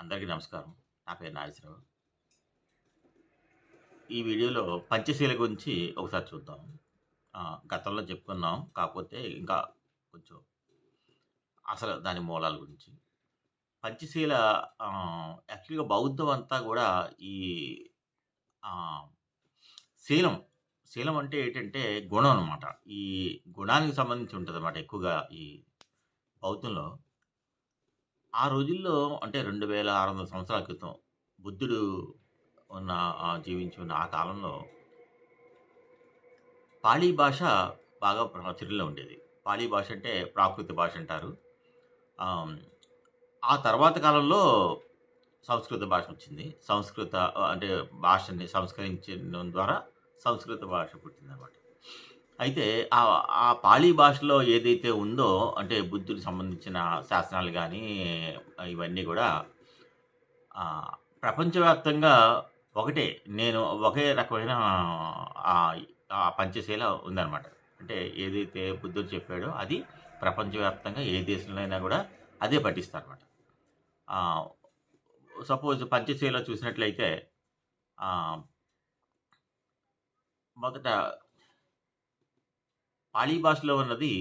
అందరికీ నమస్కారం. నా పేరు నాగేశ్వరరావు. ఈ వీడియోలో పంచశీల గురించి ఒకసారి చూద్దాం. గతంలో చెప్పుకున్నాం. కాకపోతే ఇంకా కొంచెం అసలు దాని మూలాల గురించి. పంచశీల యాక్చువల్‌గా బౌద్ధం అంతా కూడా ఈ శీలం, శీలం అంటే ఏంటంటే గుణం అనమాట. ఈ గుణానికి సంబంధించి ఉంటుంది అనమాట ఎక్కువగా ఈ బౌద్ధంలో. ఆ రోజుల్లో అంటే 2600 సంవత్సరాల క్రితం బుద్ధుడు ఉన్న జీవించి ఉన్న ఆ కాలంలో పాళీ భాష బాగా ప్రాచుర్యంలో ఉండేది. పాళీ భాష అంటే ప్రాకృత భాష అంటారు. ఆ తర్వాత కాలంలో సంస్కృత భాష వచ్చింది. సంస్కృత అంటే భాషని సంస్కరించడం ద్వారా సంస్కృత భాష పుట్టిందన్నమాట అయితే ఆ ఆ పాళీ భాషలో ఏదైతే ఉందో అంటే బుద్ధుడికి సంబంధించిన శాసనాలు కానీ ఇవన్నీ కూడా ప్రపంచవ్యాప్తంగా ఒకటే నేను ఒకే రకమైన పంచశీల ఉందనమాట. అంటే ఏదైతే బుద్ధుడు చెప్పాడో అది ప్రపంచవ్యాప్తంగా ఏ దేశంలో అయినా కూడా అదే పఠిస్తారు అనమాట సపోజ్ పంచశీల చూసినట్లయితే మొదట పాళీ భాషలో ఉన్నది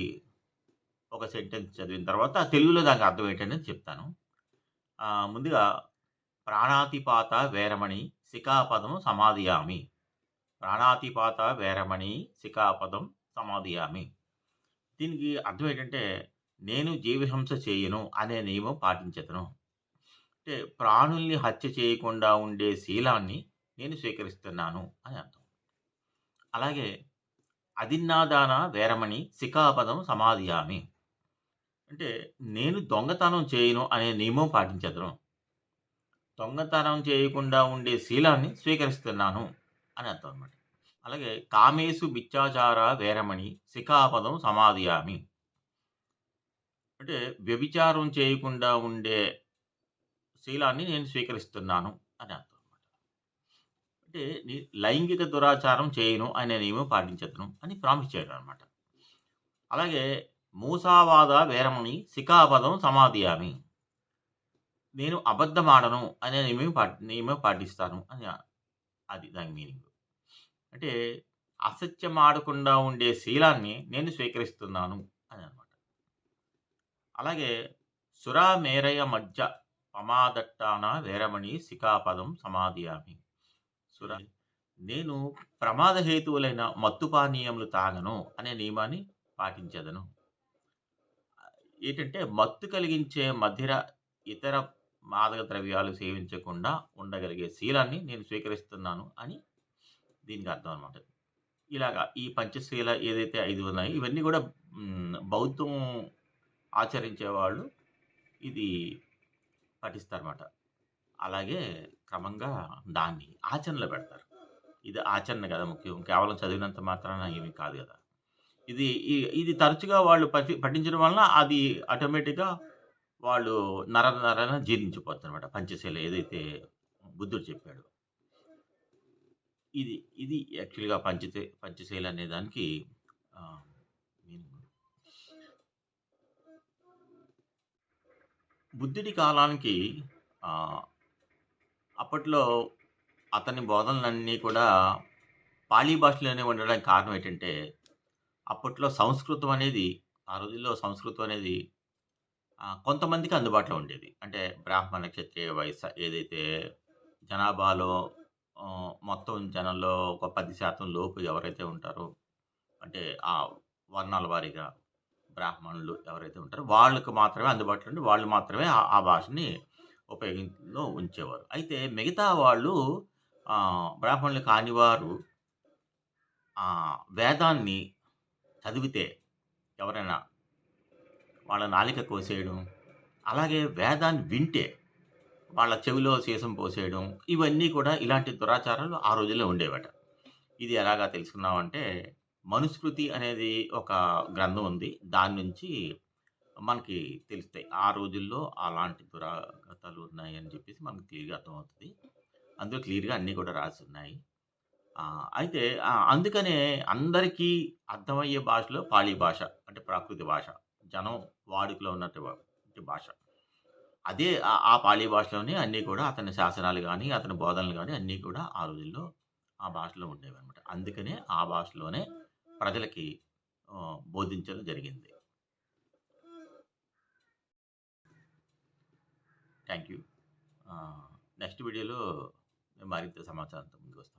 ఒక సెంటెన్స్ చదివిన తర్వాత తెలుగులో దానికి అర్థం ఏంటనేది చెప్తాను. ముందుగా ప్రాణాతిపాత వేరమణి శిఖాపదం సమాధియామి. ప్రాణాతిపాత వేరమణి శిఖాపదం సమాధియామి. దీనికి అర్థం ఏంటంటే నేను జీవహింస చేయను అనే నియమం పాటించదను అంటే ప్రాణుల్ని హత్య చేయకుండా ఉండే శీలాన్ని నేను స్వీకరిస్తున్నాను అని అర్థం. అలాగే అదిన్నాదాన వేరమణి శిఖాపదం సమాధియామి. అంటే నేను దొంగతనం చేయను అనే నియమం పాటించదను దొంగతనం చేయకుండా ఉండే శీలాన్ని స్వీకరిస్తున్నాను అని అర్థం అనమాట. అలాగే కామేసు మిచ్చాచార వేరమణి శిఖాపదం సమాధియామి. అంటే వ్యభిచారం చేయకుండా ఉండే శీలాన్ని నేను స్వీకరిస్తున్నాను అని అర్థం అంటే లైంగిక దురాచారం చేయను అనే నియమం పాటించను అని ప్రామిస్ చేయడమనమాట. అలాగే మూసావాద వేరమణి శిఖాపదం సమాధియామి. నేను అబద్ధమాడను అనే నియమం పాటి నియమం పాటిస్తాను అని అది దాని మీనింగ్. అంటే అసత్యం ఆడకుండా ఉండే శీలాన్ని నేను స్వీకరిస్తున్నాను అని అనమాట. అలాగే సురా మేరయ మధ్య పమాదట్టాన వేరమణి శిఖాపదం సమాధియామి. సుర నేను ప్రమాద హేతువులైన మత్తు పానీయములు తాగను అనే నియమాన్ని పాటించదను. ఏంటంటే మత్తు కలిగించే మధిర, ఇతర మాదక ద్రవ్యాలు సేవించకుండా ఉండగలిగే శీలాన్ని నేను స్వీకరిస్తున్నాను అని దీనికి అర్థం అనమాట. ఇలాగా ఈ పంచశీల ఏదైతే ఐదు ఉన్నాయో ఇవన్నీ కూడా హ్మ్, బౌద్ధం ఆచరించేవాళ్ళు ఇది పఠిస్తారన్నమాట అలాగే క్రమంగా దాన్ని ఆచరణలో పెడతారు. ఇది ఆచరణ కదా ముఖ్యం. కేవలం చదివినంత మాత్రాన ఏమి కాదు కదా ఇది ఇది తరచుగా వాళ్ళు పఠి పఠించడం వలన అది ఆటోమేటిక్‌గా వాళ్ళు నర నరాన జీర్ణించిపోద్దనమాట. పంచశీల ఏదైతే బుద్ధుడు చెప్పాడో. ఇది ఇది యాక్చువల్‌గా పంచితే పంచశీల అనే దానికి బుద్ధుడి కాలానికి అప్పట్లో అతని బోధనలన్నీ కూడా పాళీ భాషలోనే ఉండడానికి కారణం ఏంటంటే, అప్పట్లో సంస్కృతం అనేది ఆ రోజుల్లో సంస్కృతం అనేది కొంతమందికి అందుబాటులో ఉండేది. అంటే బ్రాహ్మణ, క్షత్రియ, వయసు ఏదైతే జనాభాలో మొత్తం జనంలో ఒక 10% లోపు ఎవరైతే ఉంటారో అంటే ఆ వర్ణాల వారీగా బ్రాహ్మణులు ఎవరైతే ఉంటారో వాళ్ళకి మాత్రమే అందుబాటులో ఉండి వాళ్ళు మాత్రమే ఆ భాషని ఉపయోగంలో ఉంచేవారు. అయితే మిగతా వాళ్ళు బ్రాహ్మణులు కానివారు వేదాన్ని చదివితే ఎవరైనా వాళ్ళ నాలిక కోసేయడం, అలాగే వేదాన్ని వింటే వాళ్ళ చెవిలో సీసం పోసేయడం ఇవన్నీ కూడా ఇలాంటి దురాచారాలు ఆ రోజుల్లో ఉండేవట. ఇది ఎలాగా తెలుసుకున్నామంటే మనుస్మృతి అనేది ఒక గ్రంథం ఉంది. దాని నుంచి మనకి తెలుస్తాయి. ఆ రోజుల్లో అలాంటి దురాగతాలు ఉన్నాయని చెప్పేసి మనకు క్లియర్‌గా అర్థమవుతుంది అందులో క్లియర్‌గా అన్నీ కూడా రాసి ఉన్నాయి అయితే అందుకనే అందరికీ అర్థమయ్యే భాషలో పాళీ భాష అంటే ప్రాకృతి భాష. జనం వాడుకలో ఉన్నటువంటి భాష. అదే ఆ పాళీ భాషలోనే అన్నీ కూడా అతని శాసనాలు కానీ అతని బోధనలు కానీ అన్నీ కూడా ఆ రోజుల్లో ఆ భాషలో ఉండేవి అనమాట అందుకనే ఆ భాషలోనే ప్రజలకి బోధించడం జరిగింది. Thank you. నెక్స్ట్ వీడియోలో మరింత సమాచారంతో ముందుకొస్తాను.